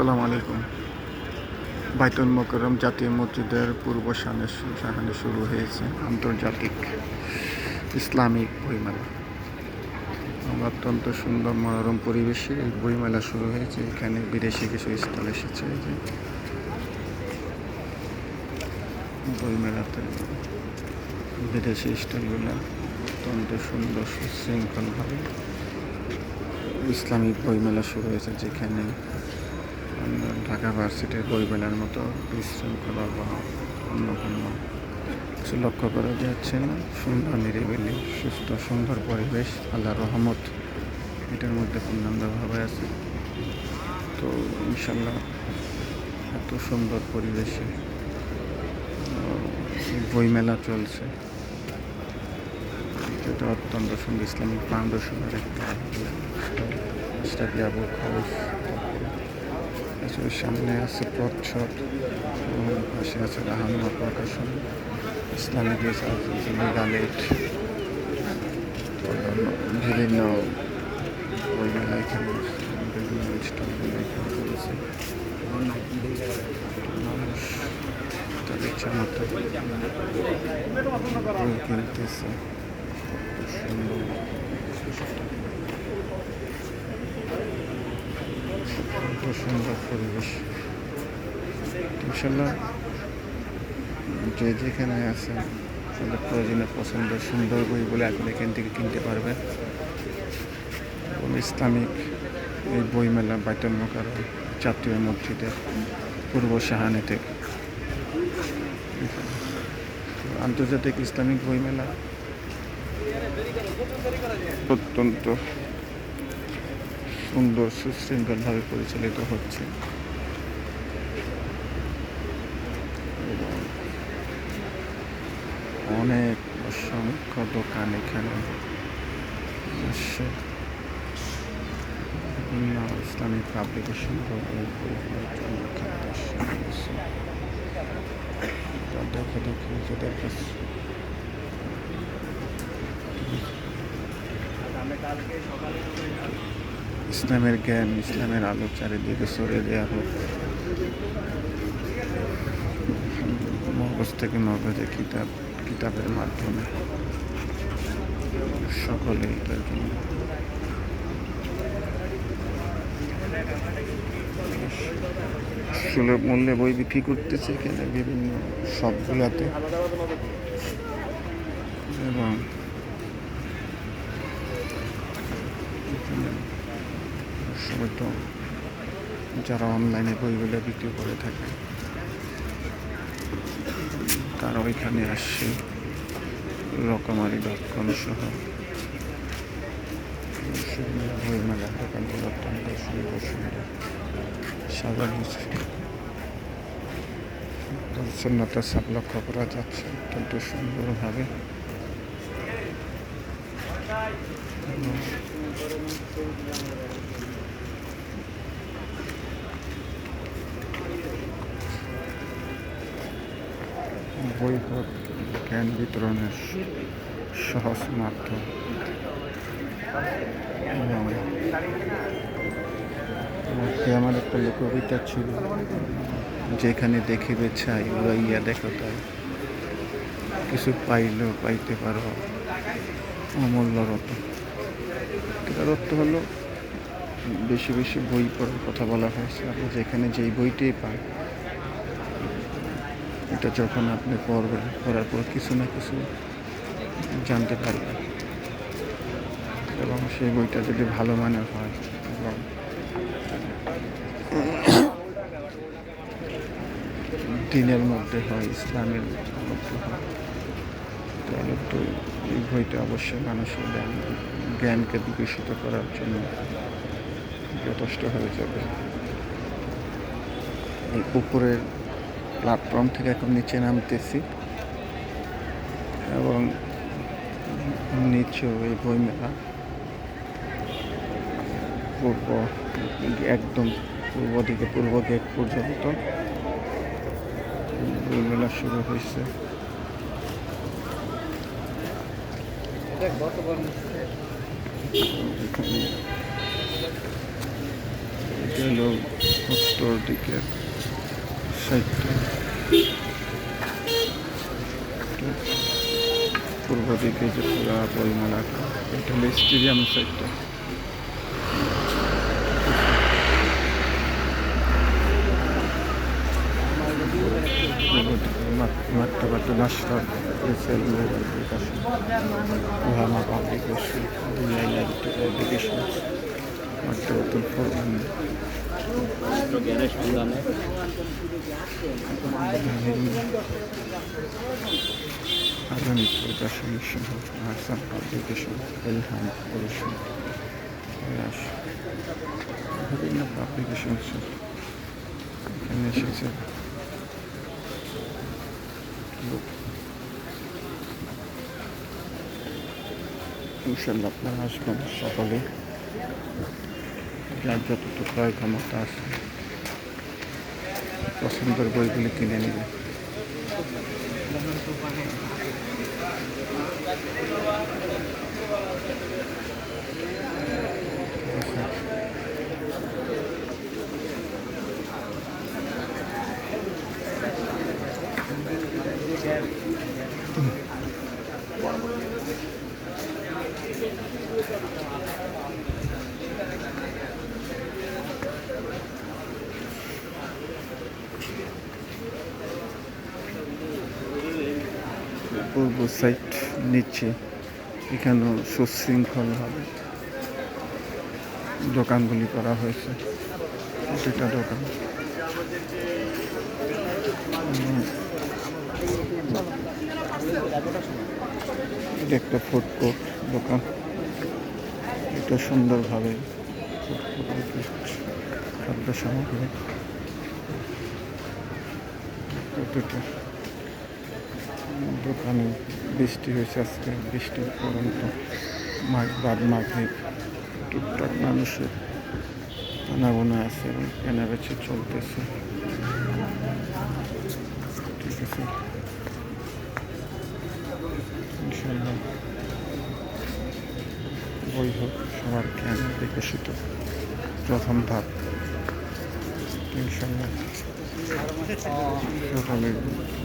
আসসালামু আলাইকুম। বাইতুল মোকরম জাতীয় মসজিদের পূর্ব শানে সেখানে শুরু হয়েছে আন্তর্জাতিক ইসলামিক বইমেলা। আমরা অত্যন্ত সুন্দর মনোরম পরিবেশে এই বইমেলা শুরু হয়েছে। এখানে বিদেশি কিছু স্টল এসেছে যে বইমেলাতে। বিদেশি স্টলগুলো অত্যন্ত সুন্দর সুশৃঙ্খলভাবে ইসলামিক বইমেলা শুরু হয়েছে যেখানে ঢাকা ভার্সিটির বইমেলার মতো বিশৃঙ্খলা বা অন্য কোনো কিছু লক্ষ্য করা যাচ্ছে না, সুন্দর, নিরিবিলি, সুস্থ, সুন্দর পরিবেশ আল্লাহ রহমত। এটার মধ্যে পূর্ণাঙ্গভাবে আছে। তো ইনশাল্লাহ এত সুন্দর পরিবেশে বইমেলা চলছে। এটা অত্যন্ত সুন্দর ইসলামিক ফাউন্ডেশনের একটা আবু হাউস। এছাড়া সামনে আছে প্রচ্ছদ এবং পাশে আছে রাহানুমা প্রকাশন। ইসলামিক লিগালেট বিভিন্ন এখানে বিভিন্ন স্টলগুলো এখানে চলেছে মানুষ তার ইচ্ছা মতো কিনতেছে। সুন্দর। কত সুন্দর পরিবেশ। ইনশাল্লাহ যে যেখানে আছে, তাদের প্রয়োজনে পছন্দ সুন্দর বই বলে এখন এখান থেকে কিনতে পারবে। ইসলামিক এই বইমেলা বাইতুল মোকার জাতীয় মসজিদের পূর্ব থেকে আন্তর্জাতিক ইসলামিক বইমেলা। অত্যন্ত সুন্দর, সুশৃঙ্খলভাবে পরিচালিত হচ্ছে। অনেক অসংখ্য দোকান এখানে আসছে বিভিন্ন ইসলামিক পাবলিকেশন দেখে দেখে যেটা কাছে ইসলামের জ্ঞান, ইসলামের আলো চারিদিকে সরে দেওয়া হোক। মগজ থেকে মগজে কিতাব, কিতাবের মাধ্যমে। সকলে এটার জন্য সুলভ মূল্যে বই বিক্রি করতেছে এখানে বিভিন্ন সবগুলাতে এবং সময় তো যারা অনলাইনে বইগুলো বিক্রি করে থাকে, তারা ওইখানে আসছে রকমারি দক্ষণ সহ। বই দোকানগুলো অত্যন্ত সুন্দর সুন্দর সাজানো পরিচ্ছন্নতা সব লক্ষ্য করা যাচ্ছে অত্যন্ত সুন্দরভাবে। হোক জ্ঞান বিতরণের সহজ মাধ্যম আমার একটা লোকবিতা ছিল, যেখানে দেখিবে চাই উড়াইয়া দেখো তাই। কিছু পাইলেও পাইতে পারো অমূল্য রত। এটার অর্থ হলো বেশি বেশি বই পড়ার কথা বলা হয়েছে আপনি যেখানে যেই বইটাই পান এটা যখন আপনি পড়বেন, পড়ার পর কিছু না কিছু জানতে পারবেন। এবং সেই বইটা যদি ভালো মানের হয়, এবং দিনের মধ্যে হয়, ইসলামের মধ্যে হয়, তাহলে তো এই বইটা অবশ্যই মানুষের জ্ঞান, জ্ঞানকে বিকশিত করার জন্য যথেষ্ট হয়ে যাবে। উপরের প্ল্যাটফর্ম থেকে এখন নিচে নামতেছি। এবং নিচেও এই বইমেলা। পূর্ব, একদম পূর্ব দিকে, পূর্ব গেট পর্যন্ত। বইমেলা শুরু হয়েছে। উত্তর সাইডটা পূর্ব দিকে যে পুরা পরিমাণ আঁকা এটা হলো স্টেডিয়ামের সাইডটা মাত্র মাত্র নাস্তা পাবলিকেশন আধুনিক প্রকাশনী সহ আহসান পাবলিকেশন এলহাম প্রয়াস বিভিন্ন পাবলিকেশন এখানে এসেছে আপনারা আসবেন সকালে যার যতটুকু ক্রয় ক্ষমতা আছে পছন্দের বইগুলি কিনে নেবে পূর্ব সাইড নিচে, এখানেও সুশৃঙ্খলভাবে দোকানগুলি করা হয়েছে প্রতিটা দোকান। এটা একটা ফুড দোকান। এটা সুন্দরভাবে খাদ্য সামগ্রী প্রতিটা দোকানে বৃষ্টি হয়েছে আজকে, বৃষ্টির পরন্ত মাঘ বাদ মাঘে টুকটাক মানুষের আনাগোনা আছে এবং কেনাবেচে চলতেছে। ঠিক আছে। ইনশাল্লাহ বই হোক, সবার জ্ঞান বিকশিত। প্রথম ধাপ। ইনশাল্লাহ সকালে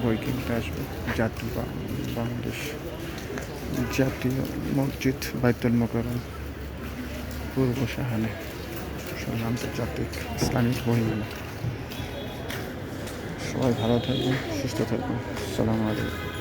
বই কিনতে আসবে। জাতীয় বাংলাদেশ জাতীয় মসজিদ বাইতুল মকরম পূর্ব সাহানে আন্তর্জাতিক ইসলামিক বই সবাই ভালো থাকবেন, সুস্থ থাকবেন। আসসালামু আলাইকুম।